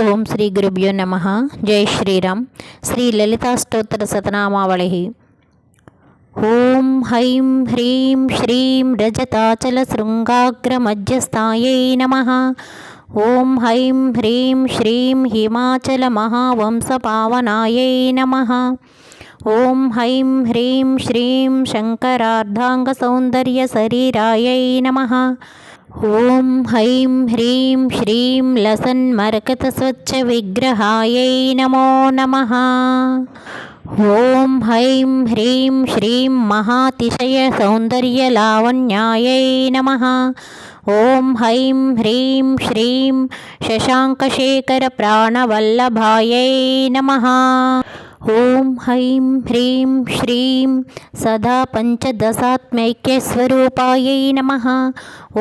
ఓం శ్రీ గురుభ్యో నమ. జై శ్రీరామ్. శ్రీ లలితాష్టోత్తర సతనామావళి. ఓం హైం హ్రీం శ్రీం రజతాచల శృంగాగ్రమధ్యస్థాయై నమ. ఓం హైం హ్రీం శ్రీం హిమాచల మహావంశపావనాయై నమ. ఓం హైం హ్రీం శ్రీం శంకరార్ధాంగ సౌందర్య శంకరార్ధాంగసౌందర్యశరీరాయై నమ. ॐ ऐं ह्रीं श्रीं लसन्मर्कतस्वच्छविग्रहायै नमो नमः। ॐ ह्रीं श्रीं महातिशयसौन्दर्यलावण्यायै नमः। ॐ हैं ह्रीं श्रीं शशाङ्कशेखरप्राणवल्लभायै नमः। ఓం హైం హ్రీం శ్రీం సదా పంచదశాత్మైక్యస్వరూపాయై నమ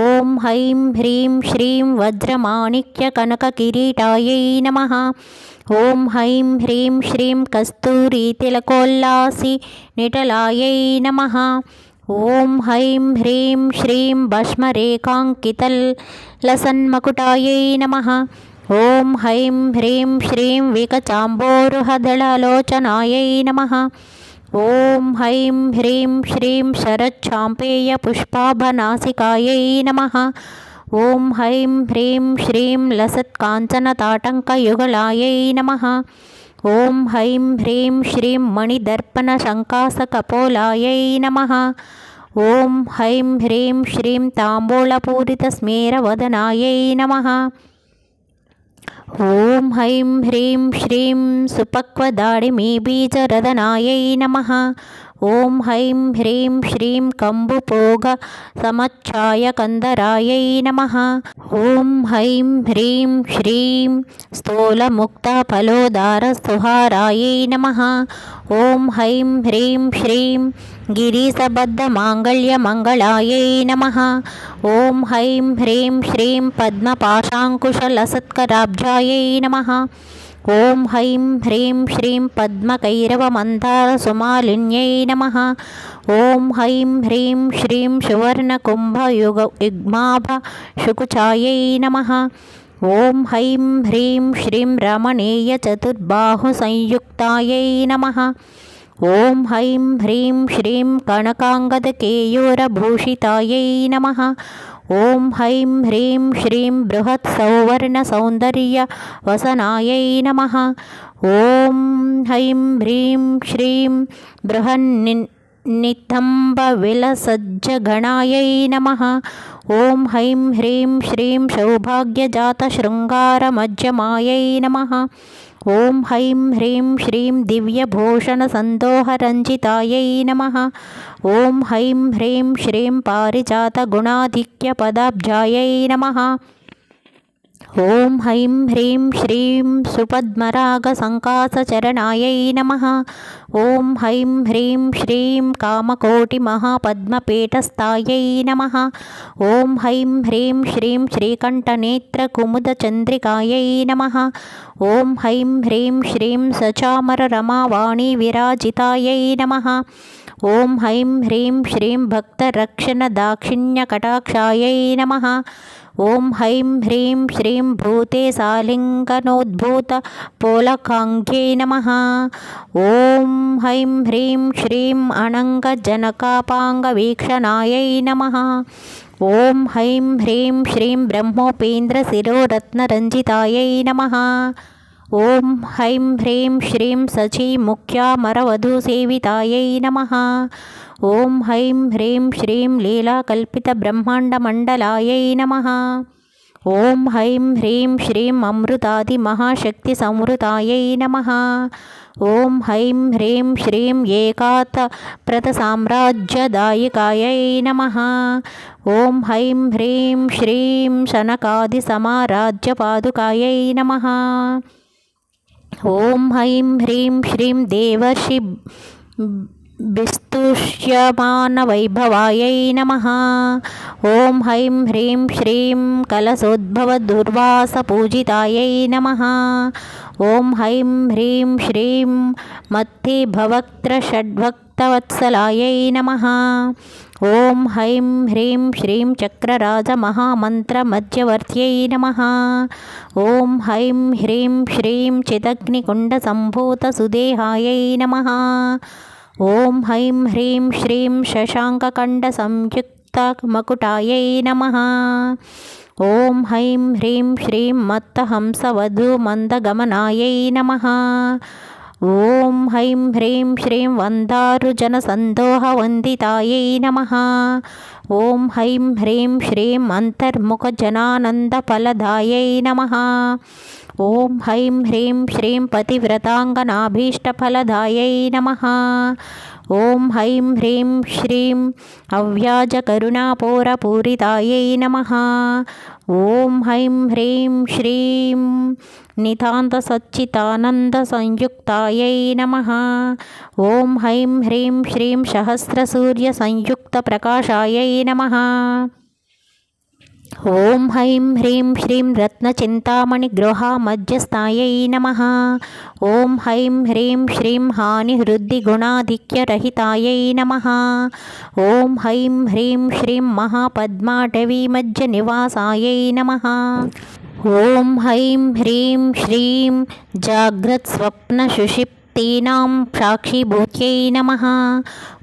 ఓం హైం హ్రీం శ్రీం వజ్రమాణిక్య కనక కిరీటాయై నమ ఓం హైం హ్రీం శ్రీం కస్తూరీతిలకోల్లాసి నిటలాయై నమ ఓం హైం హ్రీం శ్రీం భస్మరేఖాంకితల్ లసన్మకుటాయై నమ ఓం హైం హ్రీం శ్రీం వికచాంబోరుహదళలోచనాయై నమ. ఓం హైం హ్రీం శ్రీం శరచ్ఛాంపేయ పుష్పాభనాసికాయై నమ. ఓం హైం హ్రీం శ్రీం లసత్కాంచనతాటంకయుగళాయై నమ. ఓం హైం హ్రీం శ్రీం మణిదర్పణశంకాసకపోలాయై నమ. ఓం హైం హ్రీం శ్రీం తాంబూలపూరితస్మేరవదనాయై నమ. ఓం హైం హ్రీం శ్రీం సుపక్వదాడిమీ బీజరదనాయై నమ. ఓం హైం హ్రీం శ్రీం కంబుపోగ సమచ్ఛాయకందరాయై నమ. ఓం హైం హ్రీం శ్రీం స్థూలముక్త ఫలోదార సుహారాయై నమ. ఓం హైం హ్రీం శ్రీం గిరీశబద్ధమాంగళ్యమంగళాయై నమ. ఓం హైం హ్రీం శ్రీం పద్మపాశాంకుశలసత్కరాబ్జాయై నమ. ఓం హైం హ్రీం శ్రీం పద్మకైరవమందారసుమాలిన్యై నమ. ఓం హైం హ్రీం శ్రీం సువర్ణకుంభయుగ యుగ్మాభ శుకుచాయై నమ. ఓం హైం హ్రీం శ్రీం రమణీయ చతుర్బాహు సంయుక్తాయై నమ. ఓం హైం హ్రీం శ్రీం కనకాంగదకేయూరభూషితాయై నమ. ఓం హైం హ్రీం శ్రీం బృహత్ సౌవర్ణ సౌందర్య వసనాయై నమ. ఓం హైం హ్రీం శ్రీం బృహన్ని నితంబ విలసజ్జగణాయై నమ. ఓం హైం హ్రీం శ్రీం సౌభాగ్యజాత శృంగారమధ్యమాయై నమ. ఓం హైం హ్రీం శ్రీం దివ్యభూషణ సందోహరంజితాయై నమ. ఓం హైం హ్రీం శ్రీం పారిజాత గుణాధిక్య పదాబ్జాయై నమ. ఓం హైం హ్రీం శ్రీం సుపద్మరాగ సంకాసచరణాయై నమ. ఓం హైం హ్రీం శ్రీం కామకోటి మహాపద్మపీఠస్థాయై నమ. ఓం హైం హ్రీం శ్రీం శ్రీకంఠనేత్రకుముదచంద్రికాయై నమ. ఓం హైం హ్రీం శ్రీం సచామర రమావాణి విరాజితాయై నమ. ఓం హైం హ్రీం శ్రీం భక్తరక్షణ దాక్షిణ్యకటాక్షాయై నమ. ఓం హైం హ్రీం శ్రీం భూతే సాలింగనోద్భూత పోలకాంగ్యై నమ. ఓం హైం హ్రీం శ్రీం అనంగజనకాపాంగవీక్షణాయై నమ. ఓం హైం హ్రీం శ్రీం బ్రహ్మోపేంద్రశిరోరత్నరంజితాయై నమ. ఓం హైం హ్రీం శ్రీం సచీముఖ్యామరవధూసేవితాయై నమ. ఓం హైం హ్రీం శ్రీం లీలాకల్పితబ్రహ్మాండమండలాయై నమ. ఓం హైం హ్రీం శ్రీం అమృతాది మహాశక్తి సంవృతాయై నమ. ఓం హైం హ్రీం శ్రీం ఏకాత ప్రత సామ్రాజ్యదాయికాయై నమ. ఓం హైం హ్రీం శ్రీం శనకాది సమారాజ్య పాదుకాయై నమ. ఓం హైం హ్రీం శ్రీం దేవర్షి విస్తుష్యమానవైభవాయై నమ. ఓం హైం హ్రీం శ్రీం కలశోద్భవదుర్వాసపూజితాయై నమ. ఓం హైం హ్రీం శ్రీం మత్తిభవక్త్రషడ్భక్తవత్సలాయై నమ. ఓం హైం హ్రీం శ్రీం చక్రరాజమహామంత్రమధ్యవర్త్యై నమ. ఓం హైం హ్రీం శ్రీం చిదగ్నికుండసంభూతసుదేహాయై నమ. ఓం హైం హ్రీం శ్రీం శశాంకకండ సంయుక్త మకుటాయై నమ. ఓం హైం హ్రీం శ్రీం మత్తహంసవధూమందగమనాయై నమ. ఓం హైం హ్రీం శ్రీం వందారుజనసందోహవందితాయై నమ. ఓం హైం హ్రీం శ్రీం అంతర్ముఖజనానందఫలదాయై నమ. ఓం హైం హ్రీం శ్రీం పతివ్రతాంగనాభీష్టఫలదాయై నమ. ఓం హైం హ్రీం శ్రీం అవ్యాజకరుణాపూరపూరితాయై నమ. ఓం హైం హ్రీం శ్రీం నితాంతసచ్చితానందసంయుక్తాయై నమ. ఓం హైం హ్రీం శ్రీం సహస్రసూర్యసంయుక్తప్రకాశాయై నమ. ఓం హైం హ్రీం శ్రీం రత్నచింతామణి రత్నచింతామణిగృహమధ్యస్థాయై నమ. ఓం హైం హ్రీం శ్రీం హానిహృద్దిగుణాధిక్యరహితాయై నమ. ఓం హైం హ్రీం శ్రీం మహాపద్మాటవీమధ్యనివాసాయై నమ. ఓం హైం హ్రీం శ్రీం జాగ్రత్స్వప్నశుషిప్ తీనాం సాక్షిభూత్యై నమ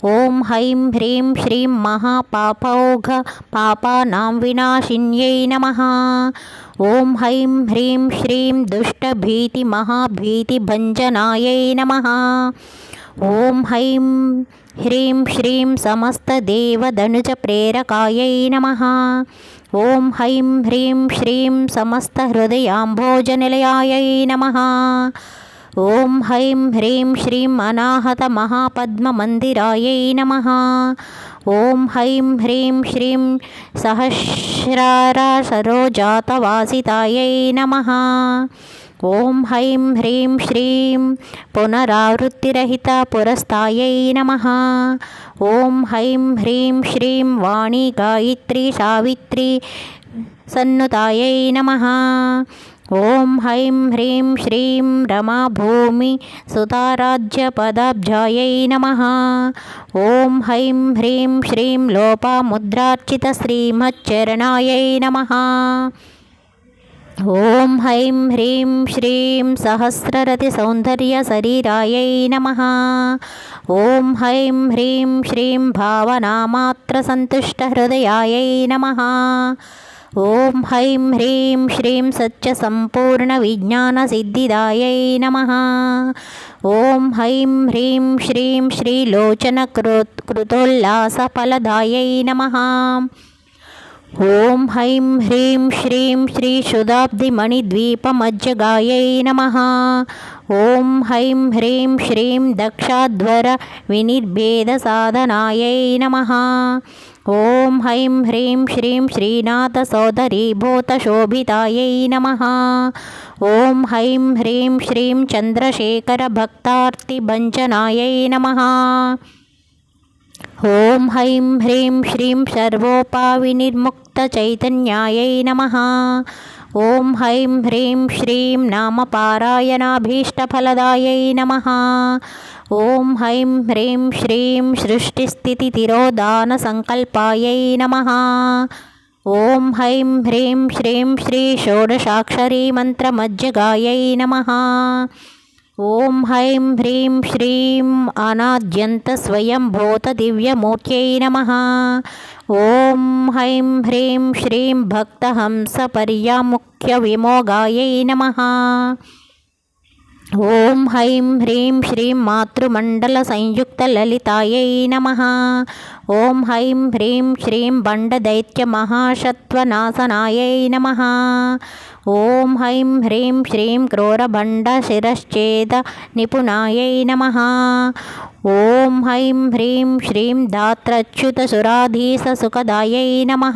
ఓం హైం హ్రీం శ్రీం మహాపాపౌఘ పాపానాం వినాశిన్యై నమ ఓం హైం హ్రీం శ్రీం దుష్టభీతిమహాభీతిభంజనాయై నమ ఓం హైం హ్రీం శ్రీం సమస్తదేవదనుజప్రేరకాయై నమ ఓం హైం హ్రీం శ్రీం సమస్తహృదయాంభోజనిలయాయై నమ ఓం హైం హ్రీం శ్రీం అనాహత మహాపద్మ మందిరాయై నమ. ఓం హైం హ్రీం శ్రీం సహస్రార సరోజాతవాసితాయై నమ. ఓం హైం హ్రీం శ్రీం పునరావృత్తిరహిత పురస్థాయై నమ. ఓం హైం హ్రీం శ్రీం వాణి గాయత్రి సావిత్రి సన్నుతాయై నమ. ఓం హైం హ్రీం శ్రీం రమాభూమి సుతారాజ్యపదాబ్జాయై నమ. ఓం హైం హ్రీం శ్రీం లోపాముద్రార్చిత శ్రీమచ్చరణాయై నమ. ఓం హైం హ్రీం శ్రీం సహస్రరతి సౌందర్య శరీరాయై నమ. ఓం హైం హ్రీం శ్రీం భావనామాత్ర సంతుష్ట హృదయాయై నమ. ఓం హైం హ్రీం శ్రీం సత్య సంపూర్ణ విజ్ఞాన సిద్ధిదాయై నమ. ఓం హైం హ్రీం శ్రీం శ్రీలోచన కృత్ కృతోల్లాస ఫలదాయై నమ. ఓం హైం హ్రీం శ్రీం శ్రీ శుదాబ్దిమణిద్వీపమజ్జగాయై నమ. ఓం హైం హ్రీం శ్రీం దక్షాధ్వర వినిర్భేద సాధనాయై నమ. ఓం హైం హ్రీం శ్రీం శ్రీనాథ సోదరీభూతశోభితాయై నమ ఓం హైం హ్రీం శ్రీం చంద్రశేఖర భక్తార్తిభంజనాయై నమ ఓం హైం హ్రీం శ్రీం సర్వోపావినిర్ముక్తచైతన్యాయై నమ ఓం హైం హ్రీం శ్రీం నామపారాయణాభీష్టఫలదాయై నమ. ఓం హైం హ్రీం శ్రీం సృష్టిస్థితితిరోధానసంకల్పాయై నమ. ఓం హైం హ్రీం శ్రీం శ్రీ షోడశాక్షరీ మంత్రమజ్జగాయై నమ. ఓం హైం హ్రీం శ్రీం అనాద్యంత స్వయంభూత దివ్యమూర్త్యై నమ. ఓం హైం హ్రీం శ్రీం భక్తహంస పర్యాముఖ్య విమోగాయై నమ. ఓం హైం హ్రీం శ్రీం మాతృమండల సంయుక్త లలితాయై నమ. ఓం హైం హ్రీం శ్రీం బండదైత్య మహాసత్వనాశనాయై నమ. ఓం హైం హ్రీం శ్రీం క్రోరభండ శిరశ్చేద నిపుణాయై నమ. ఓం హైం హ్రీం శ్రీం దాత్రచ్యుత సుఖదాయై నమ.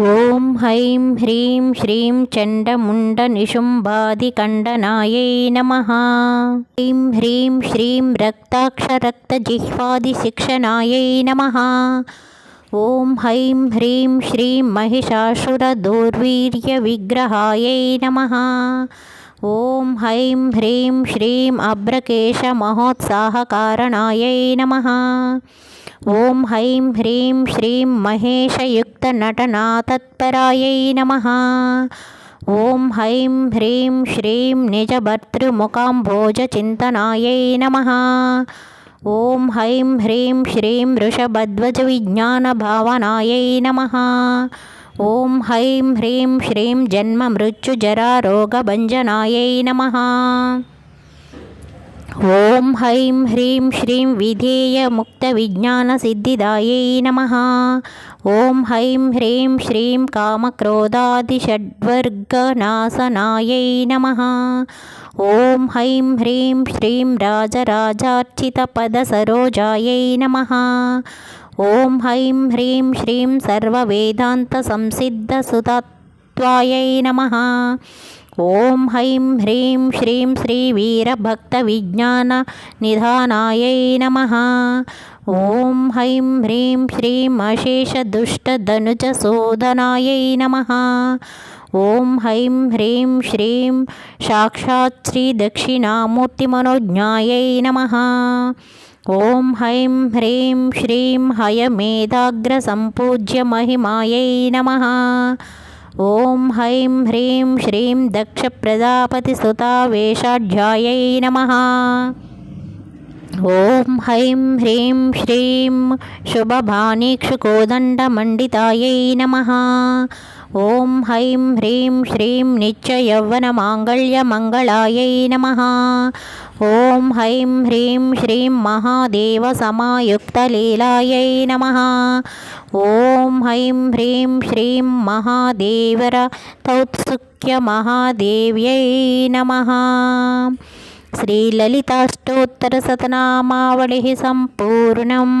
ఓం హైం హ్రీం శ్రీం చండముండ నిశుంభాదికండనాయై నమ. హ్రీం హ్రీం శ్రీం రక్తాక్షరక్తజిహ్వాదిశిక్షణాయై నమ. ओं ऐं ह्रीं श्रीं महिषासुरदुर्वीर्यविग्रहायै नमः। ॐ ऐं ह्रीं श्रीं अभ्रकेशमहोत्साहकारणायै नमः। ॐ ऐं ह्रीं श्रीं महेशयुक्तनटनातत्परायै नमः। ॐ ऐं ह्रीं श्रीं निजभर्तृमुखाम्भोजचिन्तनायै नमः। ॐ हैं ह्रीं श्रीं वृषभध्वजविज्ञानभावनायै नमः। ॐ ओं ह्रीं श्रीं जन्ममृत्युजरारोगभञ्जनायै नमः। ఓం హైం హ్రీం శ్రీం విధేయ ముక్త విజ్ఞాన సిద్ధిదాయై నమ. ఓం హైం హ్రీం శ్రీం కామక్రోధాదిషడ్వర్గనాశనాయై నమ. ఓం హైం హ్రీం శ్రీం రాజరాజార్చితపదసరోజాయై నమ. ఓం హైం హ్రీం శ్రీం సర్వవేదాంత సంసిద్ధ నమ. ఓం హైం హ్రీం శ్రీం శ్రీ వీరభక్త విజ్ఞాన నిధానాయై నమ. ఓం హైం హ్రీం శ్రీం అశేషదుష్టధనుజశోధనాయై నమ. ఓం హైం హ్రీం శ్రీం సాక్షాత్ శ్రీ దక్షిణామూర్తిమనోజ్ఞాయై నమ. ఓం హైం హ్రీం శ్రీం హయమేధాగ్రసంపూజ్య నమ. ఓం హైం హ్రీం శ్రీం దక్ష ప్రజాపతి సుతా వేషాఢ్యాయై నమ. ఓం హైం హ్రీం శ్రీం శుభభానీక్షుకోదండమండితాయై నమ. ఓం హైం హ్రీం శ్రీం నిత్యయౌవనమాంగళ్యమంగళాయై నమ. ఓం హైం హ్రీం శ్రీం మహాదేవసమాయుక్తలీలాయై నమ. ஓம் ஹைம் ஹ்ரீம் ஸ்ரீம் மகாதேவர தௌத்சுக்கிய மகாதேவியை நமஹா श्रीललिताष्टोत्तरसतनामावलिः सम्पूर्णम्।